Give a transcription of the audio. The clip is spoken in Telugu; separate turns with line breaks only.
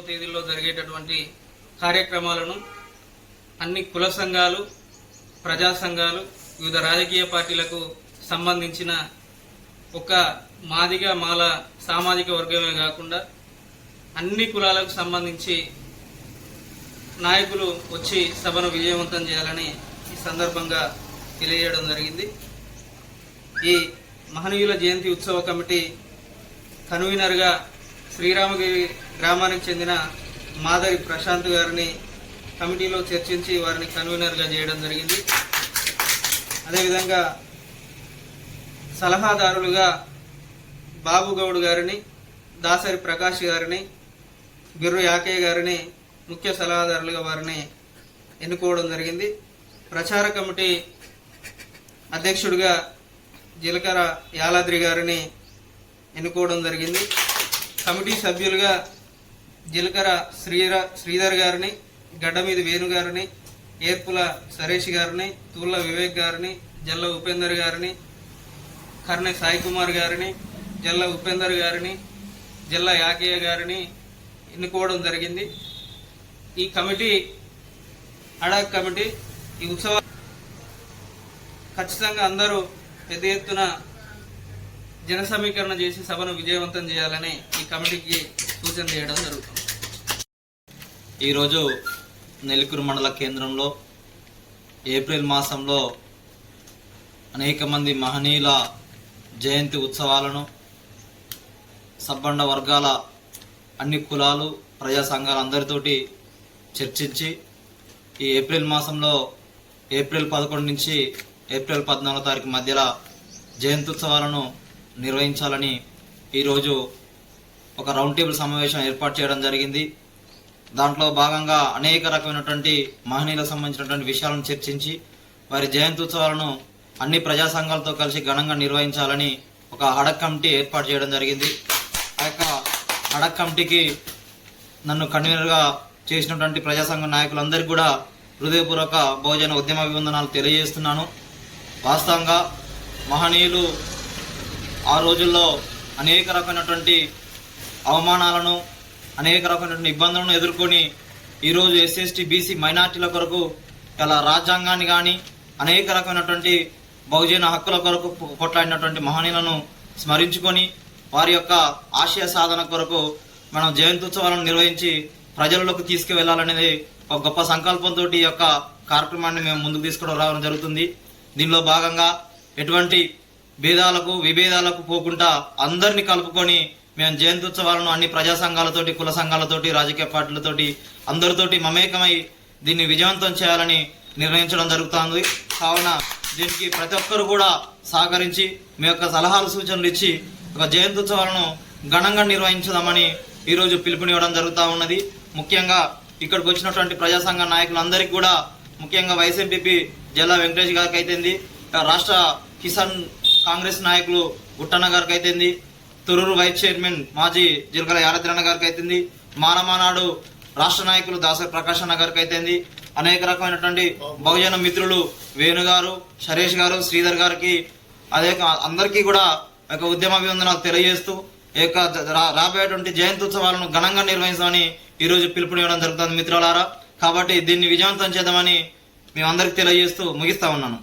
తేదీల్లో జరిగేటటువంటి కార్యక్రమాలను అన్ని కుల సంఘాలు ప్రజా సంఘాలు వివిధ రాజకీయ పార్టీలకు సంబంధించిన ఒక మాదిగా మాల సామాజిక వర్గమే కాకుండా అన్ని కులాలకు సంబంధించి నాయకులు వచ్చి సభను విజయవంతం చేయాలని ఈ సందర్భంగా తెలియజేయడం జరిగింది. ఈ మహనీయుల జయంతి ఉత్సవ కమిటీ కన్వీనర్గా శ్రీరామగిరి గ్రామానికి చెందిన మాధవి ప్రశాంత్ గారిని కమిటీలో చర్చించి వారిని కన్వీనర్గా చేయడం జరిగింది. అదేవిధంగా సలహాదారులుగా బాబు గౌడ్ గారిని దాసరి ప్రకాష్ గారిని బిర్రు యాకయ్య గారిని ముఖ్య సలహాదారులుగా వారిని ఎన్నుకోవడం జరిగింది. ప్రచార కమిటీ అధ్యక్షుడిగా జీలకర్ర యాలాద్రి గారిని ఎన్నుకోవడం జరిగింది. కమిటీ సభ్యులుగా జీలకర్ర శ్రీర శ్రీధర్ గారిని గడ్డమీది వేణు గారిని ఏర్పుల సరేష్ గారిని తూళ్ళ వివేక్ గారిని జల్ల ఉపేందర్ గారిని కర్ణె సాయి కుమార్ గారిని జల్ల ఉపేందర్ గారిని జల్ల యాకయ్య గారిని ఎన్నుకోవడం జరిగింది. ఈ కమిటీ అడాక్ కమిటీ ఈ ఉత్సవ ఖచ్చితంగా అందరూ పెద్ద ఎత్తున జన సమీకరణ చేసి సభను విజయవంతం చేయాలని ఈ కమిటీకి సూచన చేయడం జరుగుతుంది.
ఈరోజు నెల్లికూరు మండల కేంద్రంలో ఏప్రిల్ మాసంలో అనేక మంది మహనీయుల జయంతి ఉత్సవాలను సబ్బండ వర్గాల అన్ని కులాలు ప్రజా సంఘాలు అందరితోటి చర్చించి ఈ ఏప్రిల్ మాసంలో ఏప్రిల్ పదకొండు నుంచి ఏప్రిల్ పద్నాలుగో తారీఖు మధ్యలో జయంతి ఉత్సవాలను నిర్వహించాలని ఈరోజు ఒక రౌండ్ టేబుల్ సమావేశం ఏర్పాటు చేయడం జరిగింది. దాంట్లో భాగంగా అనేక రకమైనటువంటి మహనీయులకు సంబంధించినటువంటి విషయాలను చర్చించి వారి జయంతుత్సవాలను అన్ని ప్రజా సంఘాలతో కలిసి ఘనంగా నిర్వహించాలని ఒక హడక్ కమిటీ ఏర్పాటు చేయడం జరిగింది. ఆ యొక్క హడక్ కమిటీకి నన్ను కన్వీనర్గా చేసినటువంటి ప్రజా నాయకులందరికీ కూడా హృదయపూర్వక బహుజన ఉద్యమ అభివందనాలు తెలియజేస్తున్నాను. వాస్తవంగా మహనీయులు ఆ రోజుల్లో అనేక రకమైనటువంటి అవమానాలను అనేక రకమైనటువంటి ఇబ్బందులను ఎదుర్కొని ఈరోజు ఎస్ఎస్టీ బీసీ మైనార్టీల కొరకు ఇలా రాజ్యాంగాన్ని కానీ అనేక రకమైనటువంటి బహుజన హక్కుల కొరకు కొట్లాడినటువంటి మహనీయులను స్మరించుకొని వారి యొక్క ఆశయ సాధన కొరకు మనం జయంత్యుత్సవాలను నిర్వహించి ప్రజలలోకి తీసుకువెళ్ళాలనేది ఒక గొప్ప సంకల్పంతో ఈ యొక్క కార్యక్రమాన్ని మేము ముందుకు తీసుకురావడం జరుగుతుంది. దీనిలో భాగంగా ఎటువంటి భేదాలకు విభేదాలకు పోకుండా అందరినీ కలుపుకొని మేము జయంత్యుత్సవాలను అన్ని ప్రజా సంఘాలతోటి కుల సంఘాలతోటి రాజకీయ పార్టీలతోటి అందరితోటి మమేకమై దీన్ని విజయవంతం చేయాలని నిర్ణయించడం జరుగుతుంది. కావున దీనికి ప్రతి ఒక్కరు కూడా సహకరించి మీ యొక్క సలహాలు సూచనలు ఇచ్చి ఒక జయంత్యుత్సవాలను ఘనంగా నిర్వహించుదామని ఈరోజు పిలుపునివ్వడం జరుగుతూ ఉన్నది. ముఖ్యంగా ఇక్కడికి వచ్చినటువంటి ప్రజా సంఘ నాయకులందరికీ కూడా ముఖ్యంగా వైఎస్ఎంపీపీ జిల్లా వెంకటేష్ గారికి అయితేంది రాష్ట్ర కిసాన్ కాంగ్రెస్ నాయకులు గుట్టన్న గారికి అయితేంది తొరూరు వైస్ చైర్మన్ మాజీ జిల్కల యారద్రన్న గారికి అయితేంది మానమానాడు రాష్ట్ర నాయకులు దాసరి ప్రకాష్ అన్న గారికి అయితేంది అనేక రకమైనటువంటి బహుజన మిత్రులు వేణు గారు సరేష్ గారు శ్రీధర్ గారికి అదే అందరికీ కూడా ఒక ఉద్యమ అభివందనాలు తెలియజేస్తూ ఈ యొక్క రాబోయేటువంటి జయంతోత్సవాలను ఘనంగా నిర్వహించమని ఈరోజు పిలుపునివ్వడం జరుగుతుంది మిత్రులారా. కాబట్టి దీన్ని విజయవంతం చేద్దామని మేమందరికి తెలియజేస్తూ ముగిస్తా ఉన్నాను.